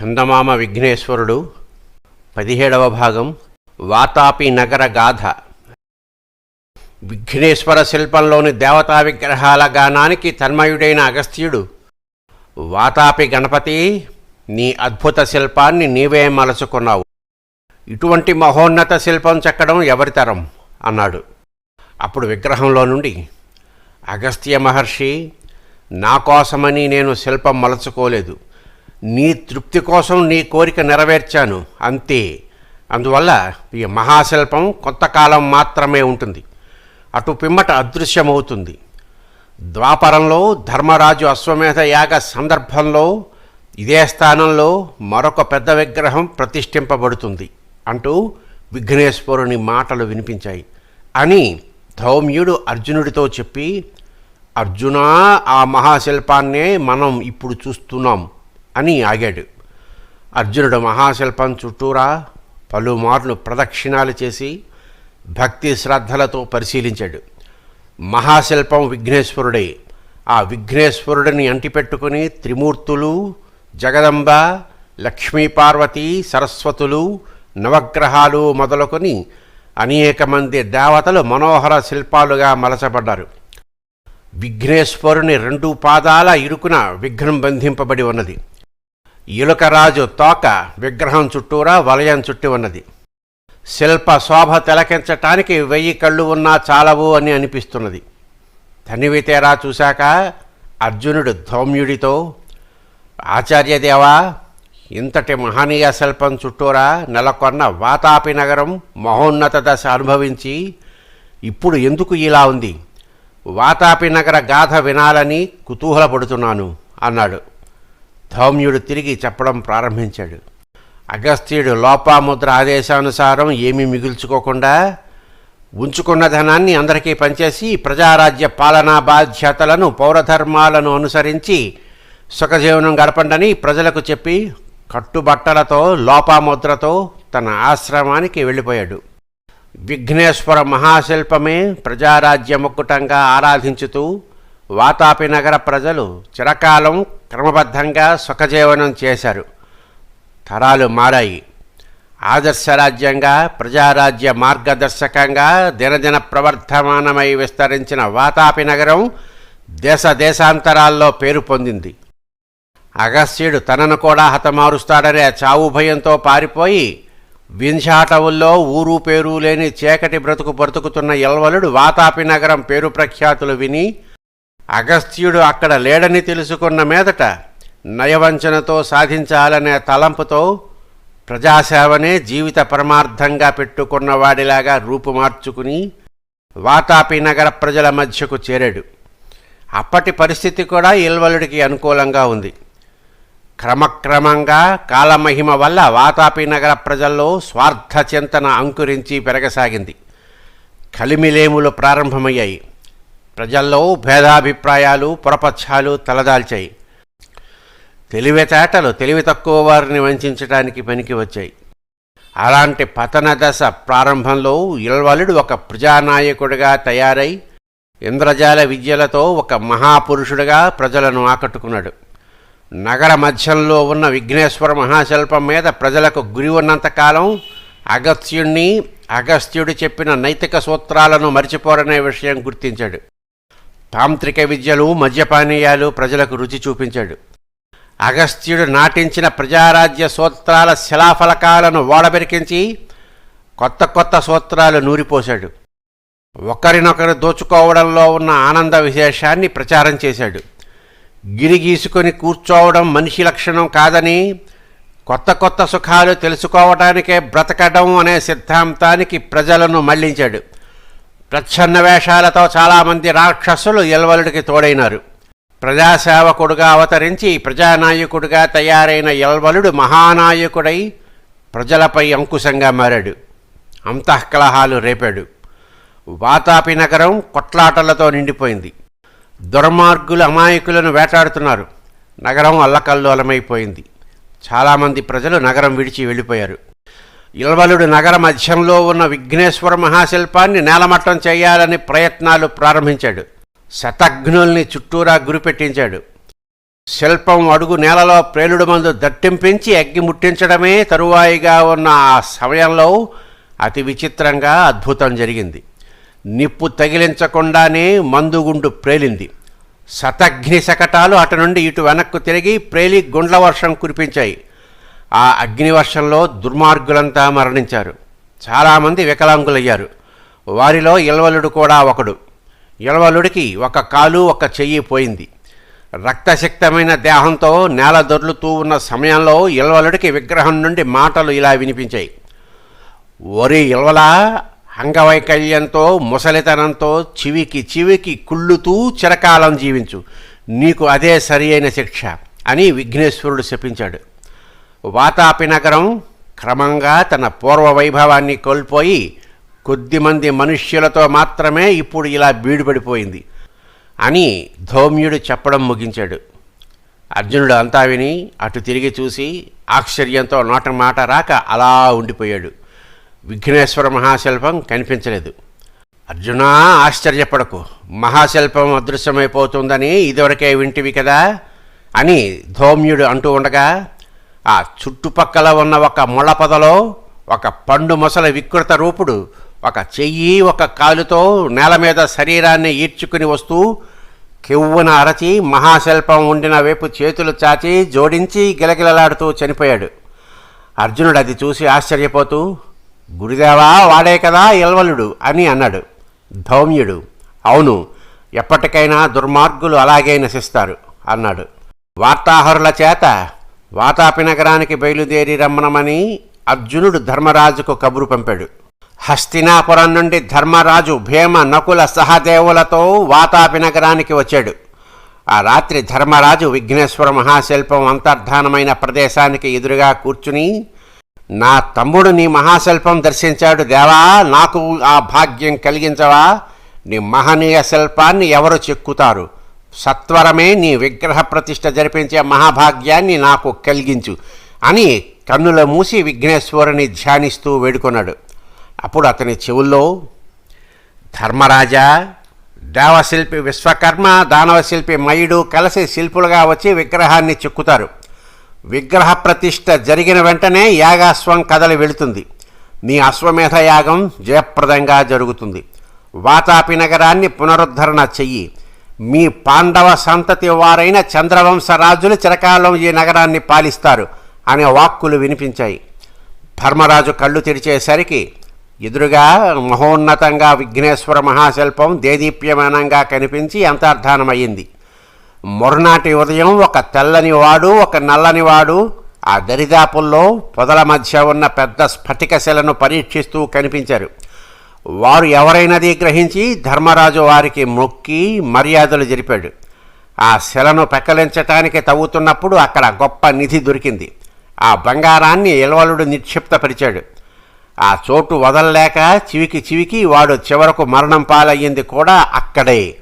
చందమామ విఘ్నేశ్వరుడు పదిహేడవ భాగం వాతాపి నగర గాథ. విఘ్నేశ్వర శిల్పంలోని దేవతా విగ్రహాల గానానికి తన్మయుడైన అగస్త్యుడు వాతాపి గణపతి నీ అద్భుత శిల్పాన్ని నీవే మలుచుకున్నావు. ఇటువంటి మహోన్నత శిల్పం చెక్కడం ఎవరితరం అన్నాడు. అప్పుడు విగ్రహంలో నుండి అగస్త్య మహర్షి నా కోసమని నేను శిల్పం మలచుకోలేదు. నీ తృప్తి కోసం నీ కోరిక నెరవేర్చాను అంతే. అందువల్ల ఈ మహాశిల్పం కొంతకాలం మాత్రమే ఉంటుంది. అటు పిమ్మట అదృశ్యమవుతుంది. ద్వాపరంలో ధర్మరాజు అశ్వమేధ యాగ సందర్భంలో ఇదే స్థానంలో మరొక పెద్ద విగ్రహం ప్రతిష్ఠింపబడుతుంది అంటూ విఘ్నేశ్వరుని మాటలు వినిపించాయి. అని ధౌమ్యుడు అర్జునుడితో చెప్పి అర్జునా ఆ మహాశిల్పాన్నే మనం ఇప్పుడు చూస్తున్నాం. అని ఆగాడు. అర్జునుడు మహాశిల్పం చుట్టూరా పలుమార్లు ప్రదక్షిణాలు చేసి భక్తి శ్రద్ధలతో పరిశీలించాడు. మహాశిల్పం విఘ్నేశ్వరుడే. ఆ విఘ్నేశ్వరుడిని అంటిపెట్టుకుని త్రిమూర్తులు జగదంబ లక్ష్మీపార్వతి సరస్వతులు నవగ్రహాలు మొదలుకొని అనేక మంది దేవతలు మనోహర శిల్పాలుగా మలచబడ్డారు. విఘ్నేశ్వరుని రెండు పాదాల ఇరుకున విఘ్నం బంధింపబడి ఉన్నది. ఇలుకరాజు తోక విగ్రహం చుట్టూరా వలయం చుట్టి ఉన్నది. శిల్ప శోభ తిలకించటానికి వెయ్యి కళ్ళు ఉన్నా చాలవు అని అనిపిస్తున్నది. తనివితేరా చూశాక అర్జునుడు ధౌమ్యుడితో ఆచార్యదేవా ఇంతటి మహనీయ శిల్పం చుట్టూరా నెలకొన్న వాతాపి నగరం మహోన్నత దశ అనుభవించి ఇప్పుడు ఎందుకు ఇలా ఉంది? వాతాపి నగర గాథ వినాలని కుతూహలపడుతున్నాను అన్నాడు. ధౌమ్యుడు తిరిగి చెప్పడం ప్రారంభించాడు. అగస్త్యుడు లోపాముద్ర ఆదేశానుసారం ఏమీ మిగుల్చుకోకుండా ఉంచుకున్న ధనాన్ని అందరికీ పనిచేసి ప్రజారాజ్య పాలనా బాధ్యతలను పౌరధర్మాలను అనుసరించి సుఖజీవనం గడపండని ప్రజలకు చెప్పి కట్టుబట్టలతో లోపాముద్రతో తన ఆశ్రమానికి వెళ్ళిపోయాడు. విఘ్నేశ్వర మహాశిల్పమే ప్రజారాజ్య ముక్కుటంగా ఆరాధించుతూ వాతాపి నగర ప్రజలు చిరకాలం క్రమబద్ధంగా సుఖజీవనం చేశారు. తరాలు మారాయి. ఆదర్శరాజ్యంగా ప్రజారాజ్య మార్గదర్శకంగా దినదిన ప్రవర్ధమానమై విస్తరించిన వాతాపి నగరం దేశ దేశాంతరాల్లో పేరు పొందింది. అగస్త్యుడు తనను కూడా హతమారుస్తాడనే చావు భయంతో పారిపోయి వింఛాటవుల్లో ఊరు పేరు లేని చీకటి బ్రతుకు బ్రతుకుతున్న ఎల్వలుడు వాతాపి నగరం పేరు ప్రఖ్యాతులు విని అగస్త్యుడు అక్కడ లేడని తెలుసుకున్న మీదట నయవంచనతో సాధించాలనే తలంపుతో ప్రజాసేవనే జీవిత పరమార్థంగా పెట్టుకున్న వాడిలాగా రూపుమార్చుకుని వాతాపి నగర ప్రజల మధ్యకు చేరాడు. అప్పటి పరిస్థితి కూడా ఇల్వలుడికి అనుకూలంగా ఉంది. క్రమక్రమంగా కాలమహిమ వల్ల వాతాపి నగర ప్రజల్లో స్వార్థ చింతన అంకురించి పెరగసాగింది. కలిమిలేములు ప్రారంభమయ్యాయి. ప్రజల్లో భేదాభిప్రాయాలు పొరపక్షాలు తలదాల్చాయి. తెలివితేటలు తెలివి తక్కువ వారిని వంచడానికి పనికి వచ్చాయి. అలాంటి పతన దశ ప్రారంభంలో ఇల్వలుడు ఒక ప్రజానాయకుడిగా తయారై ఇంద్రజాల విద్యలతో ఒక మహాపురుషుడిగా ప్రజలను ఆకట్టుకున్నాడు. నగర మధ్యంలో ఉన్న విఘ్నేశ్వర మహాశిల్పం మీద ప్రజలకు గురి ఉన్నంతకాలం అగస్త్యుణ్ణి అగస్త్యుడు చెప్పిన నైతిక సూత్రాలను మరిచిపోరనే విషయం గుర్తించాడు. తాంత్రిక విద్యలు మద్యపానీయాలు ప్రజలకు రుచి చూపించాడు. అగస్త్యుడు నాటించిన ప్రజారాజ్య సూత్రాల శిలాఫలకాలను ఓడబెరికించి కొత్త కొత్త సూత్రాలు నూరిపోశాడు. ఒకరినొకరు దోచుకోవడంలో ఉన్న ఆనంద విశేషాన్ని ప్రచారం చేశాడు. గిరిగీసుకొని కూర్చోవడం మనిషి లక్షణం కాదని కొత్త కొత్త సుఖాలు తెలుసుకోవటానికే బ్రతకడం అనే సిద్ధాంతానికి ప్రజలను మళ్ళించాడు. ప్రచ్ఛన్న వేషాలతో చాలామంది రాక్షసులు ఎల్వలుడికి తోడైనారు. ప్రజాసేవకుడుగా అవతరించి ప్రజానాయకుడిగా తయారైన ఎల్వలుడు మహానాయకుడై ప్రజలపై అంకుశంగా మారాడు. అంతఃకలహాలు రేపాడు. వాతాపి నగరం కొట్లాటలతో నిండిపోయింది. దుర్మార్గులు అమాయకులను వేటాడుతున్నారు. నగరం అల్లకల్లోలమైపోయింది. చాలామంది ప్రజలు నగరం విడిచి వెళ్ళిపోయారు. ఇల్వలుడు నగర మధ్యంలో ఉన్న విఘ్నేశ్వర మహాశిల్పాన్ని నేలమట్టం చేయాలని ప్రయత్నాలు ప్రారంభించాడు. శతఘ్నుల్ని చుట్టూరా గురిపెట్టించాడు. శిల్పం అడుగు నేలలో ప్రేలుడు మందు దట్టింపించి అగ్గి ముట్టించడమే తరువాయిగా ఉన్న ఆ సమయంలో అతి విచిత్రంగా అద్భుతం జరిగింది. నిప్పు తగిలించకుండానే మందుగుండు ప్రేలింది. శతఘ్ని శకటాలు అటు నుండి ఇటు వెనక్కు తిరిగి ప్రేలి గుండ్ల వర్షం కురిపించాయి. ఆ అగ్నివర్షంలో దుర్మార్గులంతా మరణించారు. చాలామంది వికలాంగులయ్యారు. వారిలో ఇల్వలుడు కూడా ఒకడు. ఇల్వలుడికి ఒక కాలు ఒక చెయ్యి పోయింది. రక్తశక్తమైన దేహంతో నేల దొర్లుతూ ఉన్న సమయంలో ఇల్వలుడికి విగ్రహం నుండి మాటలు ఇలా వినిపించాయి. ఒరి ఇల్వలా అంగవైకల్యంతో ముసలితనంతో చివికి చివికి కుళ్ళుతూ చిరకాలం జీవించు. నీకు అదే సరి అయిన శిక్ష అని విఘ్నేశ్వరుడు శపించాడు. వాతాపి నగరం క్రమంగా తన పూర్వ వైభవాన్ని కోల్పోయి కొద్దిమంది మనుష్యులతో మాత్రమే ఇప్పుడు ఇలా బీడుపడిపోయింది అని ధౌమ్యుడు చెప్పడం ముగించాడు. అర్జునుడు అంతా విని అటు తిరిగి చూసి ఆశ్చర్యంతో నోట మాట రాక అలా ఉండిపోయాడు. విఘ్నేశ్వర మహాశిల్పం కనిపించలేదు. అర్జునా ఆశ్చర్యపడకు. మహాశిల్పం అదృశ్యమైపోతుందని ఇదివరకే వింటివి కదా అని ధౌమ్యుడు అంటూ ఉండగా ఆ చుట్టుపక్కల ఉన్న ఒక ముళ్ళపదలో ఒక పండు మొసల వికృత రూపుడు ఒక చెయ్యి ఒక కాలుతో నేల మీద శరీరాన్ని ఈడ్చుకుని వస్తూ కెవ్వున అరచి మహాశిల్పం ఉండిన వైపు చేతులు చాచి జోడించి గిలగిలలాడుతూ చనిపోయాడు. అర్జునుడు అది చూసి ఆశ్చర్యపోతూ గురుదేవా వాడే కదా ఇల్వలుడు అని అన్నాడు. ధౌమ్యుడు. అవును ఎప్పటికైనా దుర్మార్గులు అలాగే నశిస్తారు అన్నాడు. వార్తాహరుల చేత వాతాపి నగరానికి బయలుదేరి రమ్మనమని అర్జునుడు ధర్మరాజుకు కబురు పంపాడు. హస్తినాపురం నుండి ధర్మరాజు భీమ నకుల సహదేవులతో వాతాపి నగరానికి వచ్చాడు. ఆ రాత్రి ధర్మరాజు విఘ్నేశ్వర మహాశిల్పం అంతర్ధానమైన ప్రదేశానికి ఎదురుగా కూర్చుని నా తమ్ముడు నీ మహాశిల్పం దర్శించాడు దేవా నాకు ఆ భాగ్యం కలిగించవా? నీ మహనీయ శిల్పాన్ని ఎవరు చెక్కుతారు? సత్వరమే నీ విగ్రహ ప్రతిష్ఠ జరిపించే మహాభాగ్యాన్ని నాకు కలిగించు అని కన్నుల మూసి విఘ్నేశ్వరుని ధ్యానిస్తూ వేడుకొన్నాడు. అప్పుడు అతని చెవుల్లో ధర్మరాజా దేవశిల్పి విశ్వకర్మ దానవశిల్పి మయుడు కలిసి శిల్పులుగా వచ్చి విగ్రహాన్ని చెక్కుతారు. విగ్రహ ప్రతిష్ఠ జరిగిన వెంటనే యాగాశ్వం కదలి వెళుతుంది. మీ అశ్వమేధ యాగం జయప్రదంగా జరుగుతుంది. వాతాపి నగరాన్ని పునరుద్ధరణ చెయ్యి. మీ పాండవ సంతతి వారైన చంద్రవంశ రాజులు చిరకాలం ఈ నగరాన్ని పాలిస్తారు అనే వాక్కులు వినిపించాయి. ధర్మరాజు కళ్ళు తెరిచేసరికి ఎదురుగా మహోన్నతంగా విఘ్నేశ్వర మహాశిల్పం దేదీప్యమానంగా కనిపించి అంతర్ధానమయ్యింది. మొరనాటి ఉదయం ఒక తెల్లని వాడు ఒక నల్లని వాడు ఆ దరిదాపుల్లో పొదల మధ్య ఉన్న పెద్ద స్ఫటిక శిలను పరీక్షిస్తూ కనిపించారు. వారు ఎవరైనది గ్రహించి ధర్మరాజు వారికి మొక్కి మర్యాదలు జరిపాడు. ఆ శిలను పెక్కలించటానికి తవ్వుతున్నప్పుడు అక్కడ గొప్ప నిధి దొరికింది. ఆ బంగారాన్ని ఇల్వలుడు నిక్షిప్తపరిచాడు. ఆ చోటు వదలలేక చివికి చివికి వాడు చివరకు మరణం పాలయ్యింది కూడా అక్కడే.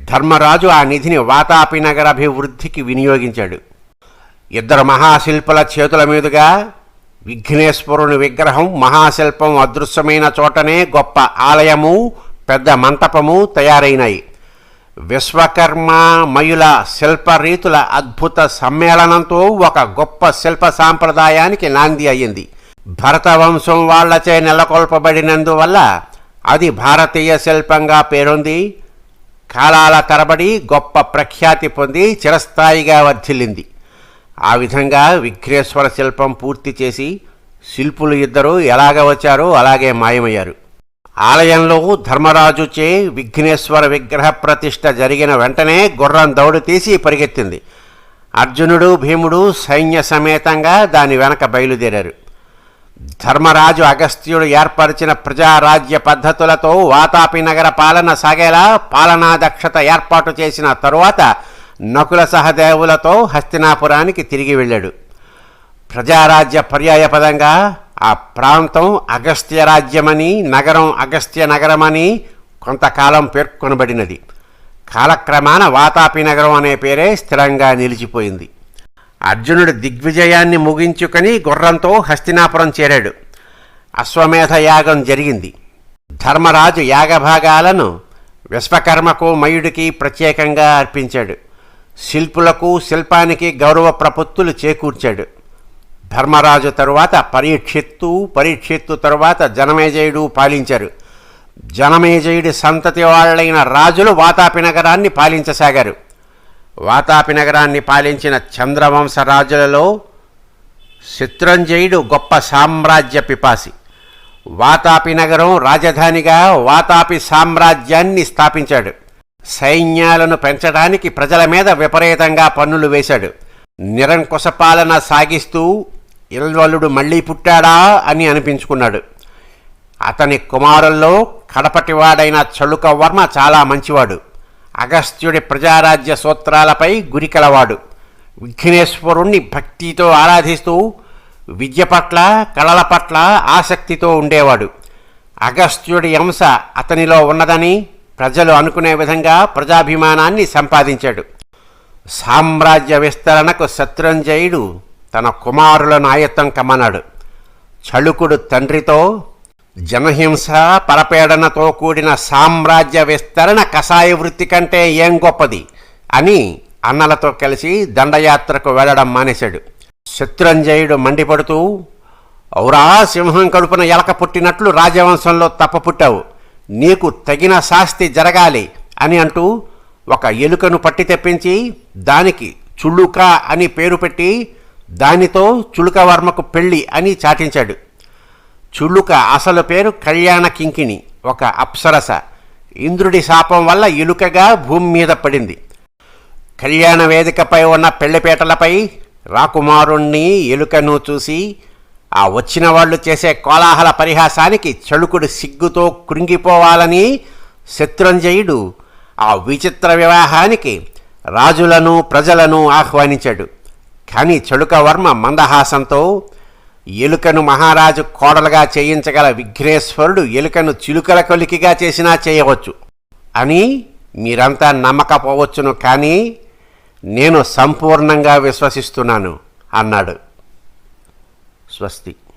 ధర్మరాజు ఆ నిధిని వాతాపి నగర అభివృద్ధికి వినియోగించాడు. ఇద్దరు మహాశిల్పుల చేతుల మీదుగా విఘ్నేశ్వరుని విగ్రహం మహాశిల్పం అదృశ్యమైన చోటనే గొప్ప ఆలయము పెద్ద మంటపము తయారైనాయి విశ్వకర్మ మయుల శిల్పరీతుల అద్భుత సమ్మేళనంతో ఒక గొప్ప శిల్ప సాంప్రదాయానికి నాంది అయ్యింది. భరతవంశం వాళ్ళచే నెలకొల్పబడినందువల్ల అది భారతీయ శిల్పంగా పేరొంది. కాలాల తరబడి గొప్ప ప్రఖ్యాతి పొంది చిరస్థాయిగా వర్ధిల్లింది. ఆ విధంగా విఘ్నేశ్వర శిల్పం పూర్తి చేసి శిల్పులు ఇద్దరూ ఎలాగ వచ్చారో అలాగే మాయమయ్యారు. ఆలయంలో ధర్మరాజుచే విఘ్నేశ్వర విగ్రహ ప్రతిష్ఠ జరిగిన వెంటనే గుర్రం దౌడు తీసి పరిగెత్తింది. అర్జునుడు భీముడు సైన్య సమేతంగా దాని వెనక బయలుదేరారు. ధర్మరాజు అగస్త్యుడు ఏర్పరిచిన ప్రజారాజ్య పద్ధతులతో వాతాపి నగర పాలన సాగేలా పాలనా దక్షత ఏర్పాటు చేసిన తరువాత నకుల సహదేవులతో హస్తినాపురానికి తిరిగి వెళ్ళాడు. ప్రజారాజ్య పర్యాయపదంగా ఆ ప్రాంతం అగస్త్య రాజ్యమని నగరం అగస్త్య నగరమని కొంతకాలం పేర్కొనబడినది. కాలక్రమాన వాతాపి నగరం అనే పేరే స్థిరంగా నిలిచిపోయింది. అర్జునుడు దిగ్విజయాన్ని ముగించుకొని గుర్రంతో హస్తినాపురం చేరాడు. అశ్వమేధ యాగం జరిగింది. ధర్మరాజు యాగభాగాలను విశ్వకర్మకు మయుడికి ప్రత్యేకంగా అర్పించాడు. శిల్పులకు శిల్పానికి గౌరవ ప్రపత్తులు చేకూర్చాడు. ధర్మరాజు తరువాత పరీక్షిత్తు పరీక్షిత్తు తరువాత జనమేజయుడు పాలించారు. జనమేజయుడి సంతతి వాళ్ళైన రాజులు వాతాపి నగరాన్ని పాలించసాగారు. వాతాపి నగరాన్ని పాలించిన చంద్రవంశ రాజులలో శత్రంజయుడు గొప్ప సామ్రాజ్య పిపాసి. వాతాపి నగరం రాజధానిగా వాతాపి సామ్రాజ్యాన్ని స్థాపించాడు. సైన్యాలను పెంచడానికి ప్రజల మీద విపరీతంగా పన్నులు వేశాడు. నిరంకుశ పాలన సాగిస్తూ ఇల్వలుడు మళ్ళీ పుట్టాడా అని అనిపించుకున్నాడు. అతని కుమారుల్లో కడపటివాడైన చళుకవర్మ చాలా మంచివాడు. అగస్త్యుడి ప్రజారాజ్య సూత్రాలపై గురికలవాడు విఘ్నేశ్వరుణ్ణి భక్తితో ఆరాధిస్తూ విద్య పట్ల కళల పట్ల ఆసక్తితో ఉండేవాడు. అగస్త్యుడి అంశ అతనిలో ఉన్నదని ప్రజలు అనుకునే విధంగా ప్రజాభిమానాన్ని సంపాదించాడు. సామ్రాజ్య విస్తరణకు శత్రుంజయుడు తన కుమారులను ఆయత్తం కమ్మన్నాడు. చళుకుడు తండ్రితో జనహింస పరపీడనతో కూడిన సామ్రాజ్య విస్తరణ కషాయ వృత్తి కంటే ఏం గొప్పది అని అన్నలతో కలిసి దండయాత్రకు వెళ్ళడం మానేశాడు. శత్రుంజయుడు మండిపడుతూ ఔరా సింహం కడుపున ఎలక పుట్టినట్లు రాజవంశంలో తప్ప పుట్టావు. నీకు తగిన శాస్తి జరగాలి అని అంటూ ఒక ఎలుకను పట్టి తెప్పించి దానికి చుళ్ళుక అని పేరు పెట్టి దానితో చులుకవర్మకు పెళ్ళి అని చాటించాడు. చుళ్ళుక అసలు పేరు కళ్యాణ కింకిణి ఒక అప్సరస. ఇంద్రుడి శాపం వల్ల ఎలుకగా భూమి మీద పడింది. కళ్యాణ వేదికపై ఉన్న పెళ్ళిపేటలపై రాకుమారుణ్ణి ఎలుకను చూసి ఆ వచ్చిన వాళ్ళు చేసే కోలాహల పరిహాసానికి చళుకుడు సిగ్గుతో కృంగిపోవాలని శత్రుంజయుడు ఆ విచిత్ర వివాహానికి రాజులను ప్రజలను ఆహ్వానించాడు. కానీ చళుకవర్మ మందహాసంతో ఎలుకను మహారాజు కోడలుగా చేయించగల విఘ్నేశ్వరుడు ఎలుకను చిలుకల కొలికిగా చేసినా చేయవచ్చు అని మీరంతా నమ్మకపోవచ్చును కానీ నేను సంపూర్ణంగా విశ్వసిస్తున్నాను అన్నాడు. swastika.